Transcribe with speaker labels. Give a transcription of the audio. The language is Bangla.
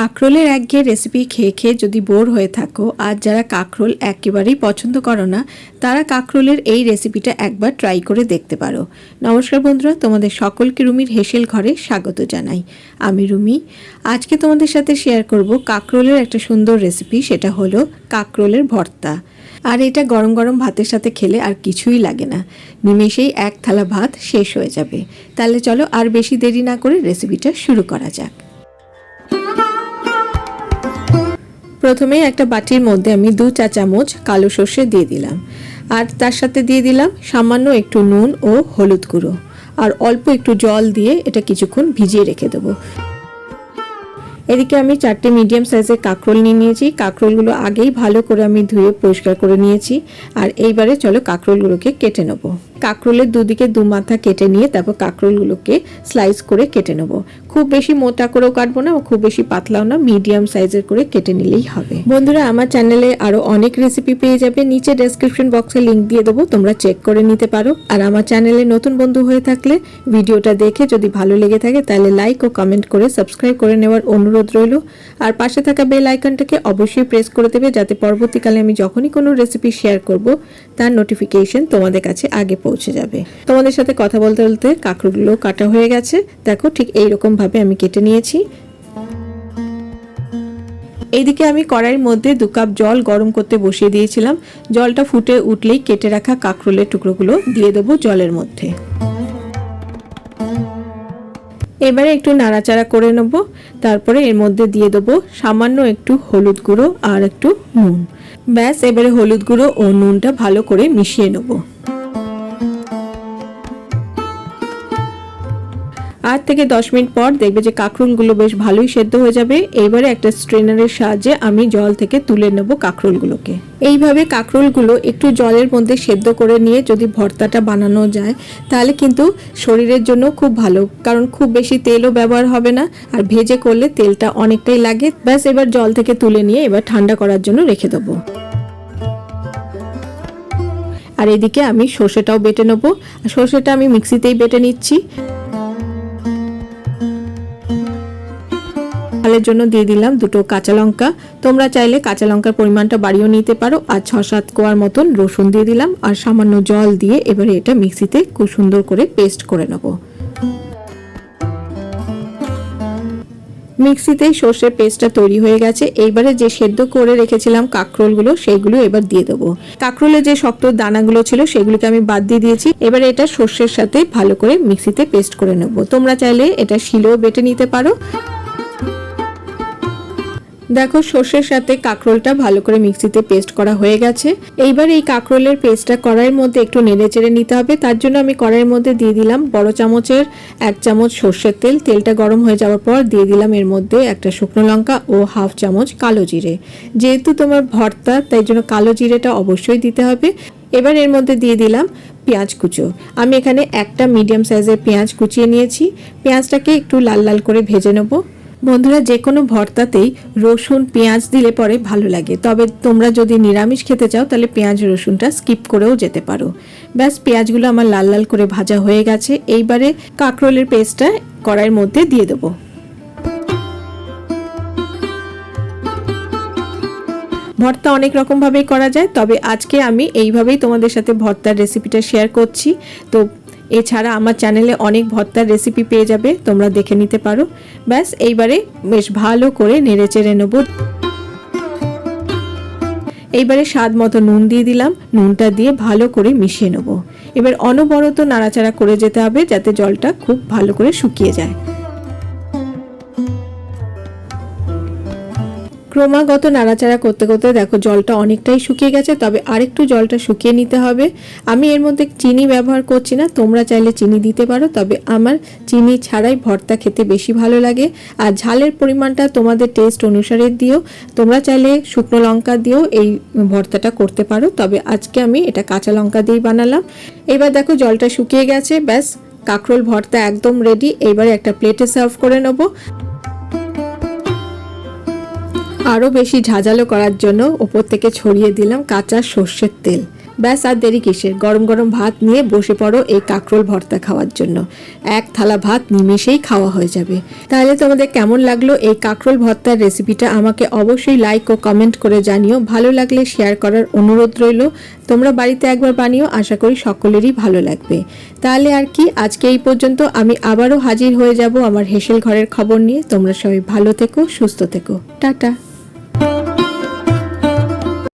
Speaker 1: কাঁকরোলের একঘেয়ে রেসিপি খেয়ে খেয়ে যদি বোর হয়ে থাকো, আর যারা কাঁকরোল একেবারেই পছন্দ করো না, তারা কাঁকরোলের এই রেসিপিটা একবার ট্রাই করে দেখতে পারো। নমস্কার বন্ধুরা, তোমাদের সকলকে রুমির হেসেল ঘরে স্বাগত জানাই। আমি রুমি। আজকে তোমাদের সাথে শেয়ার করব কাঁকরোলের একটা সুন্দর রেসিপি সেটা হলো কাঁকরোলের ভর্তা। আর এটা গরম গরম ভাতের সাথে খেলে আর কিছুই লাগে না। নিমেষেই এক থালা ভাত শেষ হয়ে যাবে। তাহলে চলো আর বেশি দেরি না করে রেসিপিটা শুরু করা যাক। প্রথমে একটা বাটির মধ্যে আমি দু চা চামচ কালো সর্ষে দিয়ে দিলাম। আর তার সাথে দিয়ে দিলাম সামান্য একটু নুন ও হলুদ গুঁড়ো। আর অল্প একটু জল দিয়ে এটা কিছুক্ষণ ভিজিয়ে রেখে দেবো। এদিকে আমি চারটে মিডিয়াম সাইজের কাঁকরোল নিয়ে নিয়েছি। কাঁকরোলগুলো আগেই ভালো করে আমি ধুয়ে পরিষ্কার করে নিয়েছি। আর এইবারে চলো কাঁকরোলগুলোকে কেটে নেব। কাঁকরোলের দুদিকে দু মাথা কেটে নিয়ে তারপর কাঁকরোলগুলোকে স্লাইস করে কেটে নেব। খুব বেশি মোটা করেও কাটবো না, খুব বেশি পাতলাও না মিডিয়াম সাইজের করে কেটে নিলেই হবে। বন্ধুরা, আমার চ্যানেলে আরও অনেক রেসিপি পেয়ে যাবে, নিচে ডেসক্রিপশন বক্সে লিংক দিয়ে দেবো, তোমরা চেক করে নিতে পারো। আর আমার চ্যানেলে নতুন বন্ধু হয়ে থাকলে ভিডিওটা দেখে যদি ভালো লেগে থাকে, তাহলে লাইক ও কমেন্ট করে সাবস্ক্রাইব করে নেওয়ার অনুরোধ রইল। আর পাশে থাকা বেল আইকনটাকে অবশ্যই প্রেস করে দেবে যাতে পরবর্তীকালে আমি যখনই কোনো রেসিপি শেয়ার করব, তার নোটিফিকেশন তোমাদের কাছে আগে পৌঁছে যাবে। তোমাদের সাথে কথা বলতে বলতে কাঁকড়গুলো কাটা হয়ে গেছে। দেখো ঠিক এইরকম ভাবে আমি কেটে নিয়েছি। এইদিকে আমি কড়াইয়ের মধ্যে দু কাপ জল গরম করতে বসিয়ে দিয়েছিলাম। জলটা ফুটে উঠলেই কেটে রাখা কাঁকরোলের টুকরোগুলো দিয়ে দেবো জলের মধ্যে। এবারে একটু নাড়াচাড়া করে নেব, তারপরে এর মধ্যে দিয়ে দেবো সামান্য একটু হলুদ গুঁড়ো আর একটু নুন। ব্যাস, এবারে হলুদ গুঁড়ো ও নুনটা ভালো করে মিশিয়ে নেব। থেকে দশ মিনিট পর দেখবে যে কাঁকরোলগুলো বেশ ভালোই সেদ্ধ হয়ে যাবে। এইবারে একটা স্ট্রেনারের সাহায্যে আমি জল থেকে তুলে নেব কাঁকরোলগুলোকে। এইভাবে কাঁকরোলগুলো একটু জলের মধ্যে সেদ্ধ করে নিয়ে যদি ভর্তাটা বানানো যায়, তাহলে কিন্তু শরীরের জন্য খুব ভালো। কারণ খুব বেশি তেলও ব্যবহার হবে না, আর ভেজে করলে তেলটা অনেকটাই লাগে। ব্যাস, এবার জল থেকে তুলে নিয়ে এবার ঠান্ডা করার জন্য রেখে দেবো। আর এদিকে আমি সর্ষেটাও বেটে নেব। সর্ষেটা আমি মিক্সিতেই বেটে নিচ্ছি। ঝালের জন্য দিয়ে দিলাম দুটো কাঁচা লঙ্কা। তোমরা চাইলে কাঁচা লঙ্কার পরিমাণটা বাড়িয়েও নিতে পারো। আর ছ সাত কোয়ার মতন রসুন দিয়ে দিলাম। আর সামান্য জল দিয়ে এবারে এটা মিক্সিতে খুব সুন্দর করে পেস্ট করে নেব। মিক্সিতে সর্ষের পেস্টটা তৈরি হয়ে গেছে। এইবারে যে সেদ্ধ করে রেখেছিলাম কাঁকরোলগুলো, সেইগুলো এবার দিয়ে দেবো। কাঁকরোলে যে শক্ত দানাগুলো ছিল, সেগুলোকে আমি বাদ দিয়ে দিয়েছি। এবারে এটা সর্ষের সাথে ভালো করে মিক্সিতে পেস্ট করে নেব। তোমরা চাইলে এটা শিলেও বেটে নিতে পারো। দেখো সর্ষের সাথে কাঁকরোলটা ভালো করে মিক্সিতে পেস্ট করা হয়ে গেছে। এইবার এই কাঁকরোলের পেস্টটা কড়াইয়ের মধ্যে একটু নেড়ে চেড়ে নিতে হবে। তার জন্য আমি কড়াইয়ের মধ্যে দিয়ে দিলাম বড় চামচের এক চামচ সর্ষের তেল। তেলটা গরম হয়ে যাওয়ার পর দিয়ে দিলাম এর মধ্যে একটা শুকনো লঙ্কা ও হাফ চামচ কালো জিরে। যেহেতু তোমার ভর্তা, তাই জন্য কালো জিরেটা অবশ্যই দিতে হবে। এবার এর মধ্যে দিয়ে দিলাম পেঁয়াজ কুচো। আমি এখানে একটা মিডিয়াম সাইজের পেঁয়াজ কুচিয়ে নিয়েছি। পেঁয়াজটাকে একটু লাল লাল করে ভেজে নেব। বন্ধুরা যে কোনো ভর্তাতেই রসুন, পেঁয়াজ দিলে পরে ভালো লাগে। তবে তোমরা যদি নিরামিষ খেতে চাও, তাহলে পেঁয়াজ, রসুনটা স্কিপ করেও যেতে পারো। ব্যাস, পেঁয়াজগুলো আমার লাল লাল করে ভাজা হয়ে গেছে। এইবারে কাঁকরোলের পেস্টটা কড়াইয়ের মধ্যে দিয়ে দেবো। ভর্তা অনেক রকমভাবেই করা যায়, তবে আজকে আমি এইভাবেই তোমাদের সাথে ভর্তার রেসিপিটা শেয়ার করছি। তো এছাড়া আমার চ্যানেলে অনেক ভর্তার রেসিপি পেয়ে যাবে, তোমরা দেখে নিতে পারো। ব্যাস, এইবারে বেশ ভালো করে নেড়ে চেড়ে নেব। এইবারে স্বাদ মতো নুন দিয়ে দিলাম, নুনটা দিয়ে ভালো করে মিশিয়ে নেব। এবার অনবরত নাড়াচাড়া করে যেতে হবে, যাতে জলটা খুব ভালো করে শুকিয়ে যায়। ক্রমাগত নাড়াচাড়া করতে করতে দেখো জলটা অনেকটাই শুকিয়ে গেছে, তবে আরেকটু জলটা শুকিয়ে নিতে হবে। আমি এর মধ্যে চিনি ব্যবহার করছি না, তোমরা চাইলে চিনি দিতে পারো, তবে আমার চিনি ছাড়াই ভর্তা খেতে বেশি ভালো লাগে। আর ঝালের পরিমাণটা তোমাদের টেস্ট অনুসারে দিও, তোমরা চাইলে শুকনো লঙ্কা দিয়েও এই ভর্তাটা করতে পারো, তবে আজকে আমি এটা কাঁচা লঙ্কা দিয়েই বানালাম। এবার দেখো জলটা শুকিয়ে গেছে, ব্যাস, কাঁকরোল ভর্তা একদম রেডি এবারে একটা প্লেটে সার্ভ করে নেব। আরও বেশি ঝাঁঝালো করার জন্য ওপর থেকে ছড়িয়ে দিলাম কাঁচা সর্ষের তেল। ব্যাস, আর দেরি কিসের? গরম গরম ভাত নিয়ে বসে পড়ো এই কাঁকরোল ভর্তা খাওয়ার জন্য। এক থালা ভাত নিমেষেই খাওয়া হয়ে যাবে। তাহলে তোমাদের কেমন লাগল এই কাঁকরোল ভর্তার রেসিপিটা? আমাকে অবশ্যই লাইক ও কমেন্ট করে জানিও। ভালো লাগলে শেয়ার করার অনুরোধ রইল। তোমরা বাড়িতে একবার বানিও, আশা করি সকলেরই ভালো লাগবে। তাহলে আর কি, আজকে এই পর্যন্ত আমি আবারও হাজির হয়ে যাব আমার হেসেল ঘরের খবর নিয়ে। তোমরা সবাই ভালো থেকো, সুস্থ থেকো। টাটা।